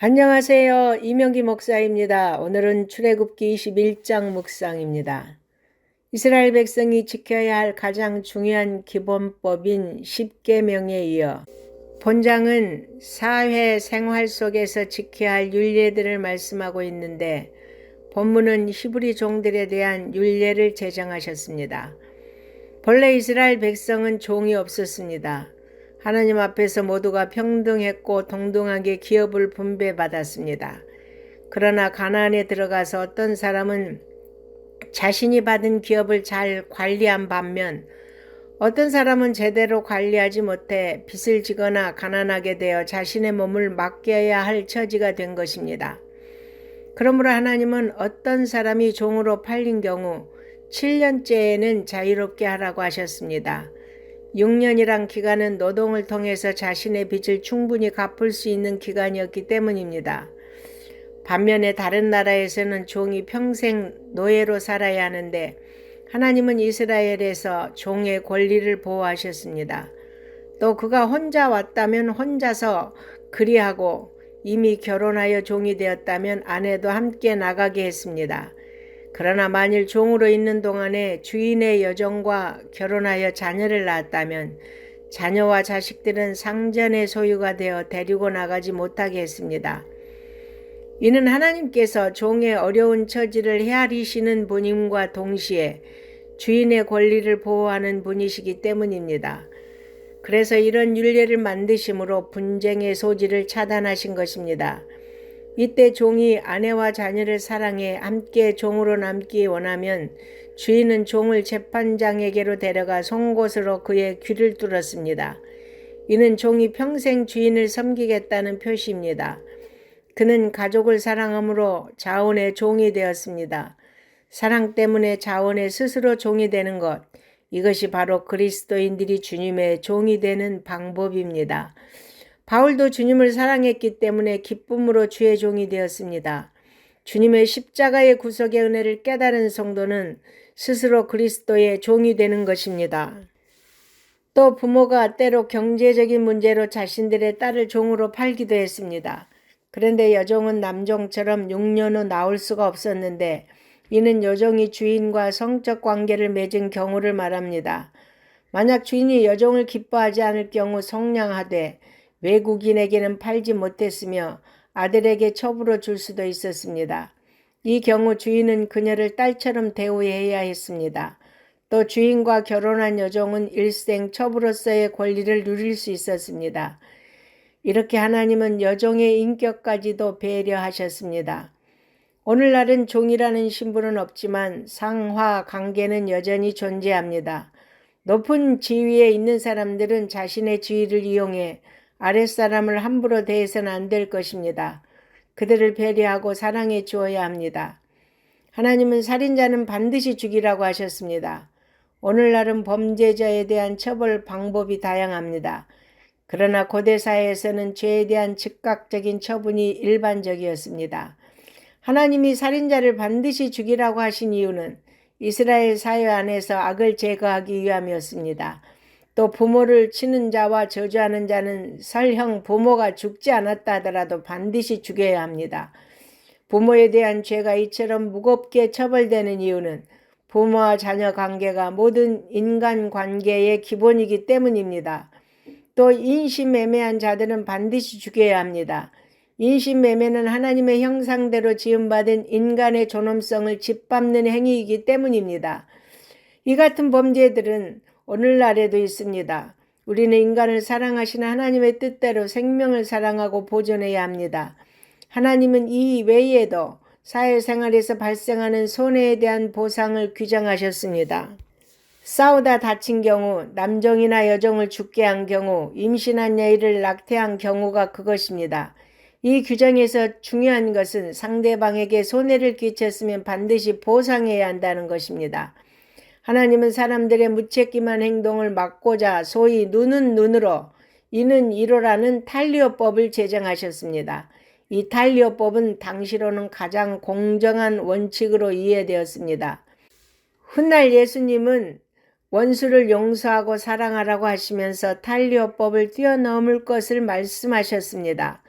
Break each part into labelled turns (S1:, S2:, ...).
S1: 안녕하세요. 이명기 목사입니다. 오늘은 출애굽기 21장 묵상입니다. 이스라엘 백성이 지켜야 할 가장 중요한 기본법인 10계명에 이어 본장은 사회 생활 속에서 지켜야 할 율례들을 말씀하고 있는데 본문은 히브리 종들에 대한 율례를 제정하셨습니다. 본래 이스라엘 백성은 종이 없었습니다. 하나님 앞에서 모두가 평등했고 동등하게 기업을 분배받았습니다. 그러나 가나안에 들어가서 어떤 사람은 자신이 받은 기업을 잘 관리한 반면 어떤 사람은 제대로 관리하지 못해 빚을 지거나 가난하게 되어 자신의 몸을 맡겨야 할 처지가 된 것입니다. 그러므로 하나님은 어떤 사람이 종으로 팔린 경우 7년째에는 자유롭게 하라고 하셨습니다. 6년이란 기간은 노동을 통해서 자신의 빚을 충분히 갚을 수 있는 기간이었기 때문입니다. 반면에 다른 나라에서는 종이 평생 노예로 살아야 하는데 하나님은 이스라엘에서 종의 권리를 보호하셨습니다. 또 그가 혼자 왔다면 혼자서 그리하고 이미 결혼하여 종이 되었다면 아내도 함께 나가게 했습니다. 그러나 만일 종으로 있는 동안에 주인의 여종과 결혼하여 자녀를 낳았다면 자녀와 자식들은 상전의 소유가 되어 데리고 나가지 못하게 했습니다. 이는 하나님께서 종의 어려운 처지를 헤아리시는 분임과 동시에 주인의 권리를 보호하는 분이시기 때문입니다. 그래서 이런 윤례를 만드심으로 분쟁의 소지를 차단하신 것입니다. 이때 종이 아내와 자녀를 사랑해 함께 종으로 남기 원하면 주인은 종을 재판장에게로 데려가 송곳으로 그의 귀를 뚫었습니다. 이는 종이 평생 주인을 섬기겠다는 표시입니다. 그는 가족을 사랑함으로 자원의 종이 되었습니다. 사랑 때문에 자원의 스스로 종이 되는 것, 이것이 바로 그리스도인들이 주님의 종이 되는 방법입니다. 바울도 주님을 사랑했기 때문에 기쁨으로 주의 종이 되었습니다. 주님의 십자가의 구속의 은혜를 깨달은 성도는 스스로 그리스도의 종이 되는 것입니다. 또 부모가 때로 경제적인 문제로 자신들의 딸을 종으로 팔기도 했습니다. 그런데 여종은 남종처럼 6년 후 나올 수가 없었는데 이는 여종이 주인과 성적 관계를 맺은 경우를 말합니다. 만약 주인이 여종을 기뻐하지 않을 경우 성량하되 외국인에게는 팔지 못했으며 아들에게 첩으로 줄 수도 있었습니다. 이 경우 주인은 그녀를 딸처럼 대우해야 했습니다. 또 주인과 결혼한 여종은 일생 첩으로서의 권리를 누릴 수 있었습니다. 이렇게 하나님은 여종의 인격까지도 배려하셨습니다. 오늘날은 종이라는 신분은 없지만 상하 관계는 여전히 존재합니다. 높은 지위에 있는 사람들은 자신의 지위를 이용해 아랫사람을 함부로 대해서는 안 될 것입니다. 그들을 배려하고 사랑해 주어야 합니다. 하나님은 살인자는 반드시 죽이라고 하셨습니다. 오늘날은 범죄자에 대한 처벌 방법이 다양합니다. 그러나 고대 사회에서는 죄에 대한 즉각적인 처분이 일반적이었습니다. 하나님이 살인자를 반드시 죽이라고 하신 이유는 이스라엘 사회 안에서 악을 제거하기 위함이었습니다. 또 부모를 치는 자와 저주하는 자는 설형 부모가 죽지 않았다 하더라도 반드시 죽여야 합니다. 부모에 대한 죄가 이처럼 무겁게 처벌되는 이유는 부모와 자녀 관계가 모든 인간 관계의 기본이기 때문입니다. 또 인신매매한 자들은 반드시 죽여야 합니다. 인신매매는 하나님의 형상대로 지음받은 인간의 존엄성을 짓밟는 행위이기 때문입니다. 이 같은 범죄들은 오늘날에도 있습니다. 우리는 인간을 사랑하시는 하나님의 뜻대로 생명을 사랑하고 보존해야 합니다. 하나님은 이 외에도 사회생활에서 발생하는 손해에 대한 보상을 규정하셨습니다. 싸우다 다친 경우, 남종이나 여종을 죽게 한 경우, 임신한 여인을 낙태한 경우가 그것입니다. 이 규정에서 중요한 것은 상대방에게 손해를 끼쳤으면 반드시 보상해야 한다는 것입니다. 하나님은 사람들의 무책임한 행동을 막고자 소위 눈은 눈으로 이는 이로라는 탈리오법을 제정하셨습니다. 이 탈리오법은 당시로는 가장 공정한 원칙으로 이해되었습니다. 훗날 예수님은 원수를 용서하고 사랑하라고 하시면서 탈리오법을 뛰어넘을 것을 말씀하셨습니다.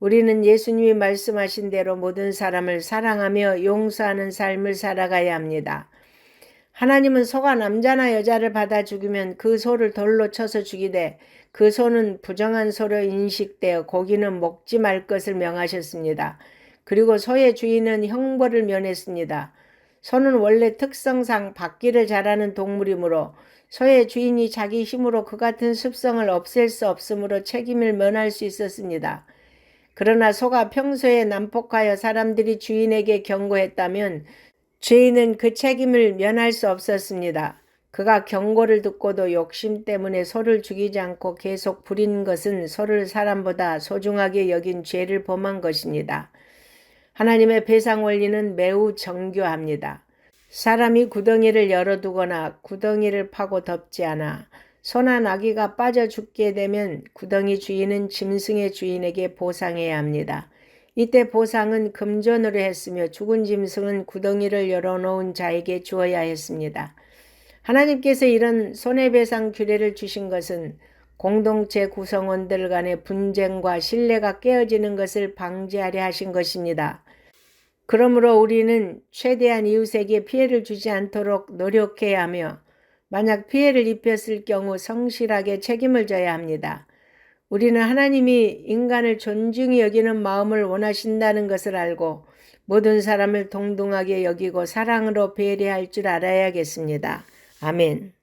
S1: 우리는 예수님이 말씀하신 대로 모든 사람을 사랑하며 용서하는 삶을 살아가야 합니다. 하나님은 소가 남자나 여자를 받아 죽이면 그 소를 돌로 쳐서 죽이되 그 소는 부정한 소로 인식되어 고기는 먹지 말 것을 명하셨습니다. 그리고 소의 주인은 형벌을 면했습니다. 소는 원래 특성상 받기를 잘하는 동물이므로 소의 주인이 자기 힘으로 그 같은 습성을 없앨 수 없으므로 책임을 면할 수 있었습니다. 그러나 소가 평소에 난폭하여 사람들이 주인에게 경고했다면 죄인은 그 책임을 면할 수 없었습니다. 그가 경고를 듣고도 욕심 때문에 소를 죽이지 않고 계속 부린 것은 소를 사람보다 소중하게 여긴 죄를 범한 것입니다. 하나님의 배상 원리는 매우 정교합니다. 사람이 구덩이를 열어두거나 구덩이를 파고 덮지 않아 소나 나귀가 빠져 죽게 되면 구덩이 주인은 짐승의 주인에게 보상해야 합니다. 이때 보상은 금전으로 했으며 죽은 짐승은 구덩이를 열어놓은 자에게 주어야 했습니다. 하나님께서 이런 손해배상 규례를 주신 것은 공동체 구성원들 간의 분쟁과 신뢰가 깨어지는 것을 방지하려 하신 것입니다. 그러므로 우리는 최대한 이웃에게 피해를 주지 않도록 노력해야 하며 만약 피해를 입혔을 경우 성실하게 책임을 져야 합니다. 우리는 하나님이 인간을 존중히 여기는 마음을 원하신다는 것을 알고 모든 사람을 동등하게 여기고 사랑으로 배려할 줄 알아야겠습니다. 아멘.